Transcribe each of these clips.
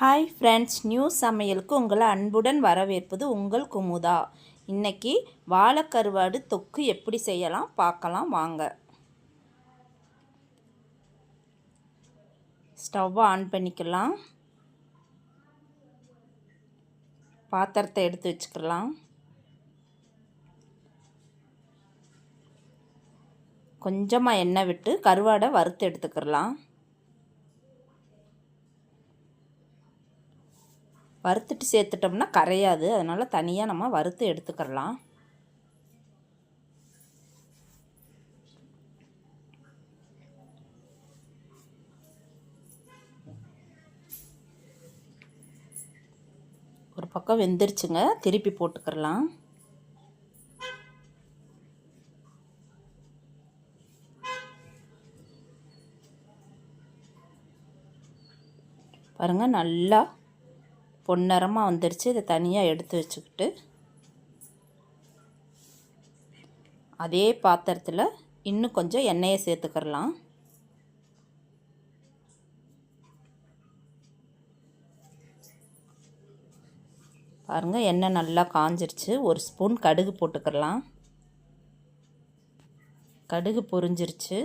Hi friends new சமையலுக்கு உங்களை அன்புடன் வரவேற்பது உங்கள் குமுதா. இன்னைக்கு வாழைக்கருவாடு தொக்கு எப்படி செய்யலாம் பார்க்கலாம் வாங்க. ஸ்டவ் ஆன் பண்ணிக்கலாம். பாத்திரத்தை எடுத்து வச்சுக்கலாம். கொஞ்சமாக எண்ணெய் விட்டு கருவாடை வறுத்து எடுத்துக்கிடலாம் வறுத்துட்டு சேர்த்துட்டோம்னா கரையாது. அதனால் தனியாக நம்ம வறுத்து எடுத்துக்கிறலாம். ஒரு பக்கம் வெந்துருச்சுங்க. திருப்பி போட்டுக்கிறலாம். பாருங்கள் நல்லா பொன்னிறமாக வந்துருச்சு. இதை தனியாக எடுத்து வச்சுக்கிட்டு அதே பாத்திரத்தில் இன்னும் கொஞ்சம் எண்ணெயை சேர்த்துக்கிறலாம். பாருங்கள் எண்ணெய் நல்லா காஞ்சிருச்சு. ஒரு ஸ்பூன் கடுகு போட்டுக்கிறலாம். கடுகு பொரிஞ்சிருச்சு.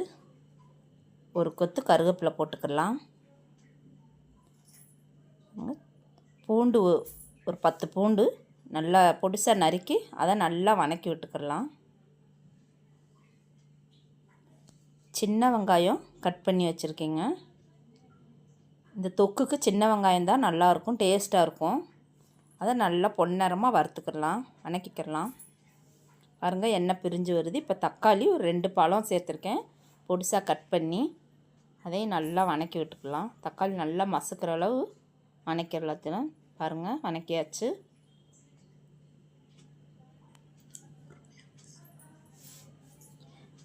ஒரு கொத்து கருவேப்பிலை போட்டுக்கலாம் பூண்டு ஒரு பத்து பூண்டு நல்லா பொடிசாக நறுக்கி அதை நல்லா வணக்கி விட்டுக்கிடலாம். சின்ன வெங்காயம் கட் பண்ணி வச்சுருக்கீங்க. இந்த தொக்குக்கு சின்ன வெங்காயம் தான் நல்லாயிருக்கும் டேஸ்ட்டாக இருக்கும். அதை நல்லா பொன்னரமாக வறுத்துக்கிடலாம் வணக்கிக்கிடலாம். பாருங்கள் எண்ணெய் பிரிஞ்சு வருது. இப்போ தக்காளி ஒரு ரெண்டு பழம் சேர்த்துருக்கேன். பொடிசாக கட் பண்ணி அதையும் நல்லா வணக்கி விட்டுக்கலாம் தக்காளி நல்லா மசுக்கிற அளவு வணக்கிடலாம் பாருங்கள் வணக்கியாச்சு.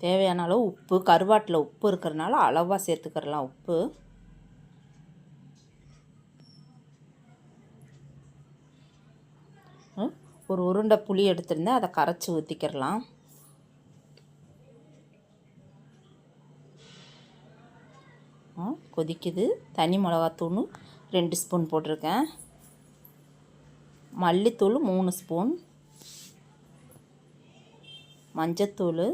தேவையான அளவு உப்பு கருவாட்டில் உப்பு இருக்கிறனால அளவாக சேர்த்துக்கிறலாம் உப்பு. ஒரு உருண்டை புளி எடுத்துருந்தேன் அதை கரைச்சி ஊற்றிக்கிறலாம் கொதிக்குது. தனி மிளகாத்தூள் ரெண்டு ஸ்பூன் போட்டிருக்கேன். மல்லித்தூள் மூணு ஸ்பூன். மஞ்சத்தூள்.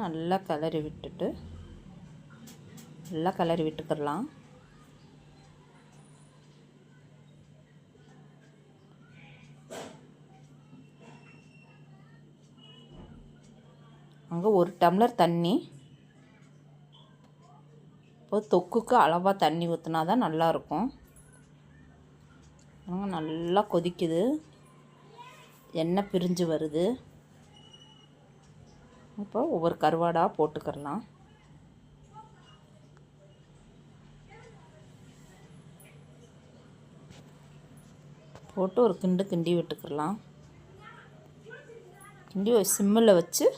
நல்லா கிளறி விட்டுட்டு நல்லா கிளறி விட்டுக்கிடலாம். அங்கே ஒரு டம்ளர் தண்ணி இப்போ தொக்குக்கு அளவாக தண்ணி ஊற்றினா தான் நல்லாயிருக்கும். நல்லா கொதிக்குது. எண்ணெய் பிரிஞ்சு வருது. இப்போ ஒவ்வொரு கருவாடாக போட்டுக்கிறலாம். போட்டு ஒரு கிண்டு கிண்டி விட்டுக்கிறலாம். கிண்டி சிம்மில் வச்சு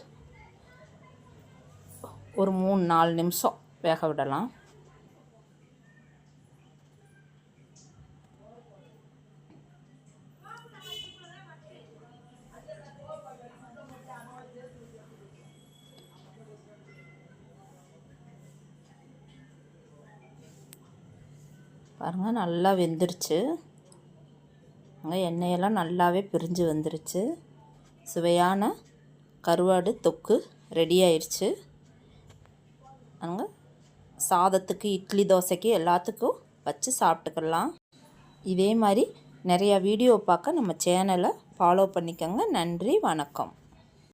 ஒரு மூணு நாலு நிமிஷம் வேக விடலாம். பாருங்கள் நல்லா வெந்துருச்சு. அங்கே எண்ணெயெல்லாம் நல்லாவே பிரிஞ்சு வந்துருச்சு. சுவையான கருவாடு தொக்கு ரெடி ஆயிடுச்சு அங்கே சாதத்துக்கு இட்லி தோசைக்கு எல்லாத்துக்கும் வச்சு சாப்பிட்டுக்கலாம். இதே மாதிரி நிறையா வீடியோ பார்க்க நம்ம சேனலை ஃபாலோ பண்ணிக்கோங்க. நன்றி வணக்கம்.